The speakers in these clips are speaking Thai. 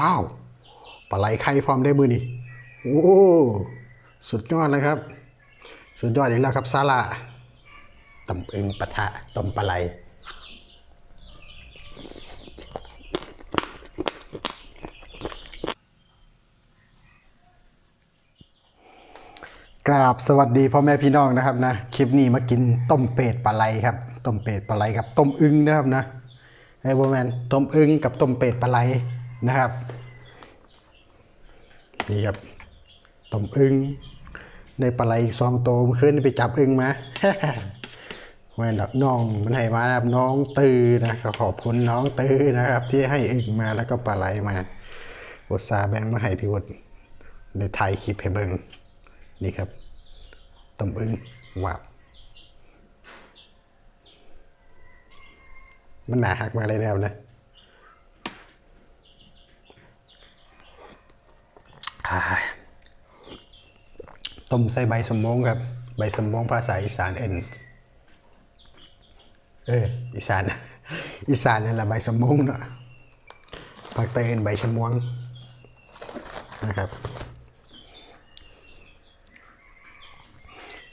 อ้าวปลาไหลไข่พร้อมได้มือนี่โอ้สุดยอดเลยครับ สุดยอดอีกแล้วครับซาลาตำเองปะทะต้มปลาไหลกราบสวัสดีพ่อแม่พี่น้องนะครับนะคลิปนี้มากินต้มเป็ดปลาไหลครับต้มเป็ดปลาไหลกับต้มอึงนะครับนะไอ้โบแมนต้มอึงกับต้มเป็ดปลาไหล นะครับ นี่ครับต้มอึงในปลาไหลอีกสองตัวเมื่อคืนไปจับอึงมาแม่ดอกน้องมันให้มาครับน้องตือนะก็ขอบคุณน้องตือนะครับ ที่ให้อึงมาแล้วก็ปลาไหลมาอุตสาแบงมาให้พี่วุฒในถ่ายคลิปให้เบิงนี่ครับต้มอึ้งว้าวมันหนาหักมาเลยแล้วนะอ่า ต้มใส่ใบสมมงครับ ใบสมมงภาษาอีสานเอ็นเอออีสานอีสานนั่นแหละใบสมมงเนาะภาคใต้เอ็นใบชะมวงนะครับ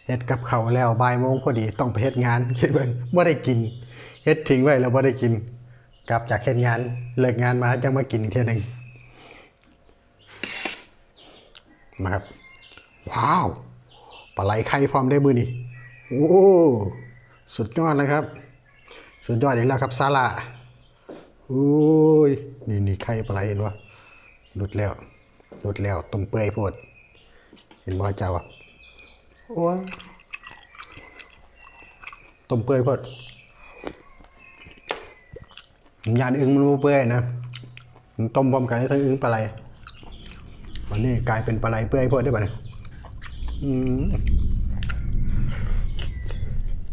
เฮ็ดกับเขาแล้วบ่ายโมงพอดีต้องไปเฮ็ดงานคิดเบิ่งบ่ได้กินเฮ็ดทิ้งไว้แล้วบ่ได้กิน กลับจากเฮ็ดงาน เลิกงานมาจังมากินอีกเทื่อหนึง มาครับ ว้าว ปลาไหลไข่พร้อมได้มือนี่โอ้สุดยอดเลยครับ สุดยอดอีกแล้วครับซาลาโอ้ยนี่นี่ไข่ปลาไหลเห็นบ่หลุดแล้วหลุดแล้วต้มเปื่อยโพด เห็นบ่เจ้าอะโอ้ยต้มเปื่อยพอดยานอึ้งมันเปื่อยนะต้มพร้อมกันได้ทั้งอึ้งปลาไหล วันนี้กลายเป็นปลาไหลเปื่อยพอดได้ป่ะเนี่ยอืม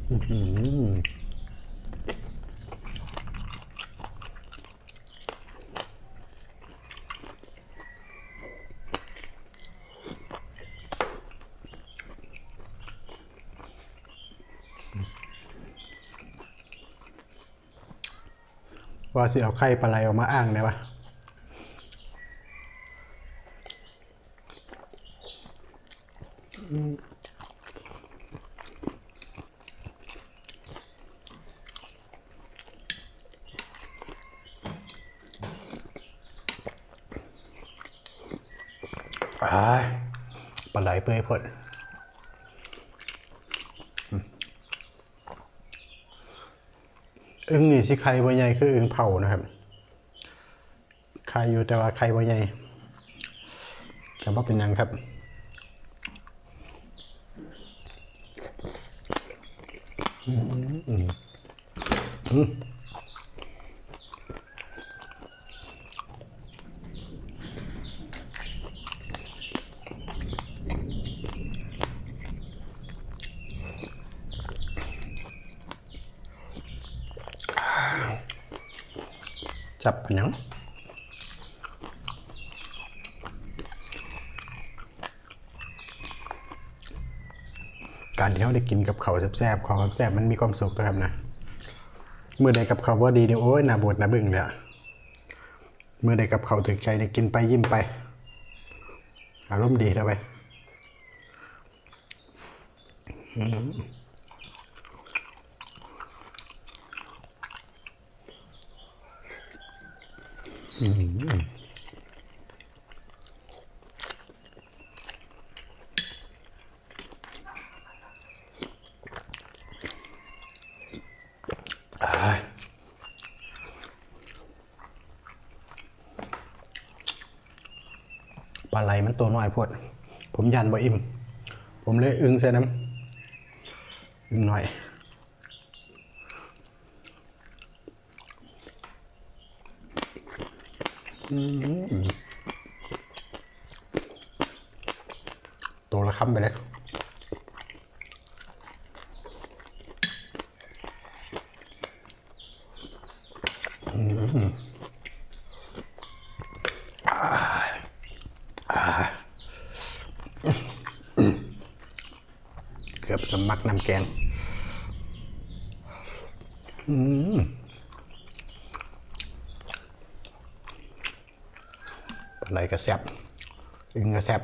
อื้อหือว่าสิเอาไข่ปลาไหลออกมาอ้างได้ปะอ้าย ปลาไหลเปื่อยพดอึ้งนี่สิไข่บใหญ่คืออึ้งเผานะครับไข่อยู่แต่ว่าไข่บใหญ่จะว่าเป็นยังครับ อืมอืมอืม จับป็นหยัง การที่เราได้กินกับเขาแซ่บๆของแซ่บๆมันมีความสุขนะครับนะเมื่อใดกับเขาว่าดีเนี่ยโอ้ยนาบวดนาบึ้งเลยเมื่อใดกับเขาถึงใจเนี่ยกินไปยิ้มไป อารมณ์ดีแล้วไปอืมอืมอ่าปลาไหลมัน ตัวน้อยพดผมยันบ่อิ่ม ผมเลยอึ้งใส่น้ำอึ้งหน่อยตัวละคำไปเลยอืมอ่าเกือบส มักน้ำแกงอืมอะไรก็แซ่บอึงก็แซ่บ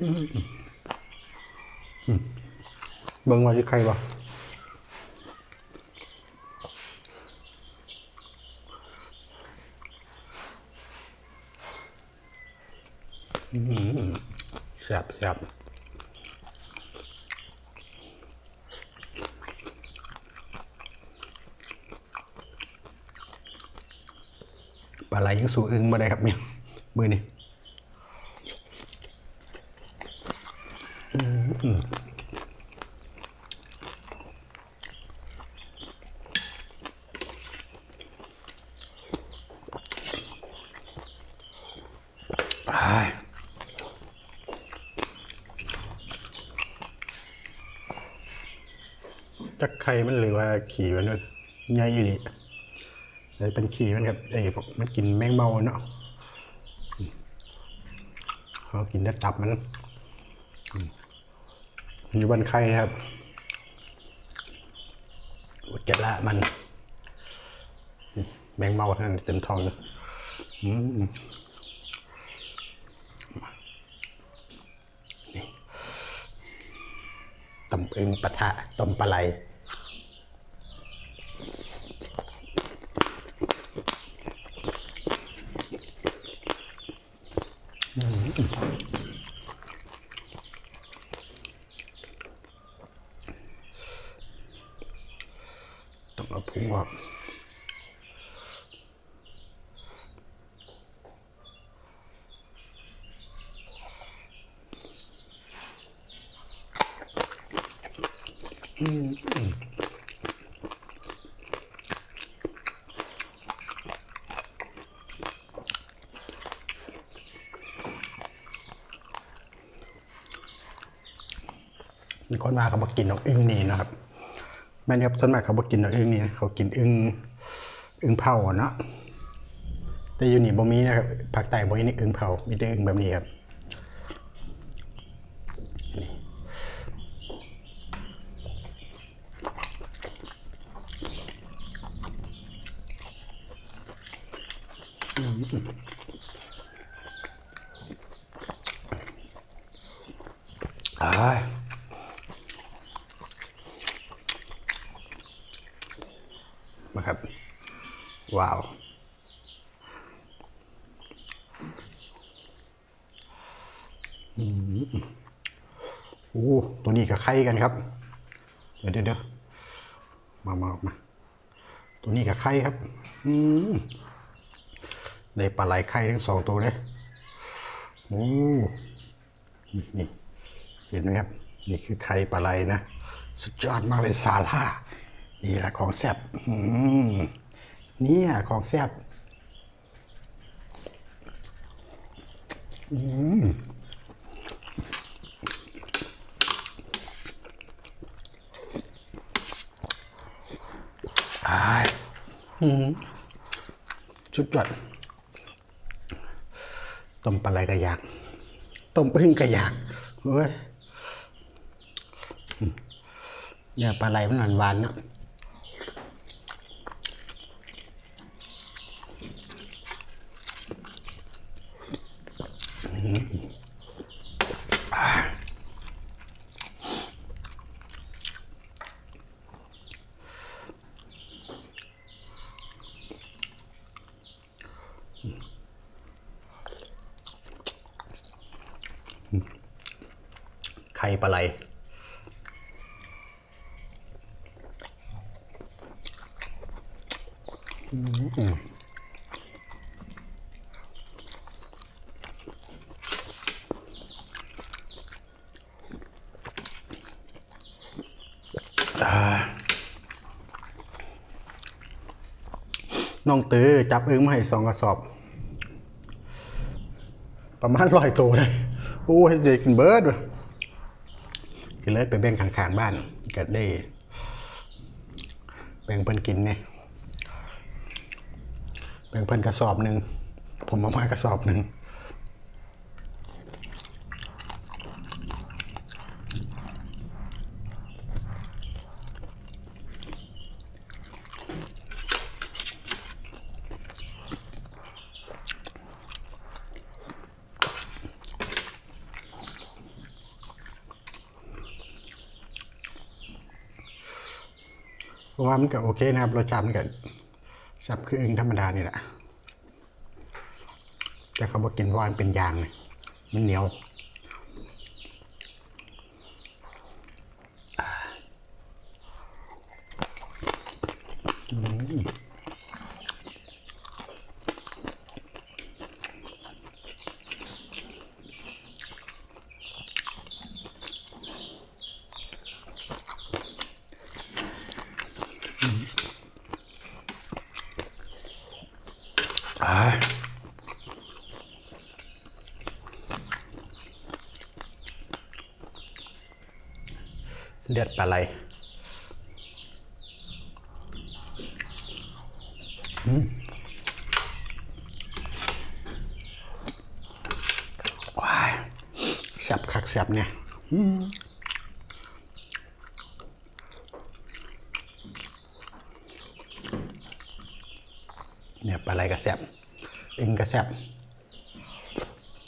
อืมอืมเบิ่งว่าที่ใครบ่อืม แซ่บปลาไหลยังสู่อึงมาได้ครับเนี่ยมือนี่อืมอ้าย จักไข่มันหรือว่าขี่มันวะใหญ่อีหลีเลยเป็นขี้มันครับเอ้ยพวกมันกินแมงเมาเนาะเขากินได้ตับมันอยู่บนไข่ครับอุจจาระมันแมงเมาท่านเต็มท้องเลยอืมนี่ตำเองปะทะต้มปลาไหล ต้องเอาพุงออกมี คนมาเขาบอกกินนกอึ้งนี่นะครับแม่นครับส่วนมากเขาบอกกินนกอึ้งนี่เขากินอึ้งอึ้งเผาเนาะแต่อยู่นี่บ่มีนะครับภาคใต้บ่มีนี่อึ้งเผามีแต่อึ้งแบบนี้ครับอ้ายมาครับ ว้าว อืมโอ้ตัวนี้กับไข่กันครับ เดี๋ยวเดี๋ยวมามามา ตัวนี้กับไข่ครับ อืมได้ปลาไหลไข่ทั้งสองตัวเลยโอ้นี่นี่ เห็นไหมครับ นี่คือไข่ปลาไหลนะ สุดยอดมากเลยซาล่า นี่แหละของแซ่บนี่ของแซ่บอืมอายชุดยอดต้มปลาไหลกระยากต้มพึ่งกระยากเฮ้ยเนี่ยปลาไหลมันหวานหวานๆเนาะอืมอ่า ไข่ปลาไหล น้องตือจับอึ้งมาให้สองกระสอบ ประมาณร้อยตัวเลยโอ้ยเด็กกินเบิร์ดกินเลยไปแบ่งข้างๆบ้านก็ได้ แบ่งเพิ่นกินเนี่ยแบ่งเพิ่นกระสอบหนึ่งผมเอามากระสอบหนึ่ง ราะว่ามันก็โอเคนะครับรสชาติมันก็สับคืออึ่งธรรมดานี่แหละแต่เขาบอกกินวามันเป็นยางเลยมันเหนียวอืม เลือดปลาไหลว้ายแซ่บคักแซ่บเนี่ยเนี่ยปลาไหลก็แซ่บเองก็แซ่บ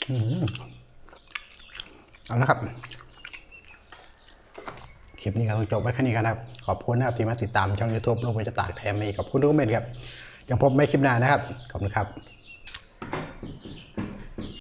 อืมเอาละครับ คลิปนี้ก็ต้องจบไว้แค่นี้กันนะครับ ขอบคุณนะครับที่มาติดตามช่อง YouTube ลงไปจะตากแทมมีขอบคุณทุกคอมเมนต์ครับยังพบไม่คลิปหน้านะครับ ขอบคุณครับ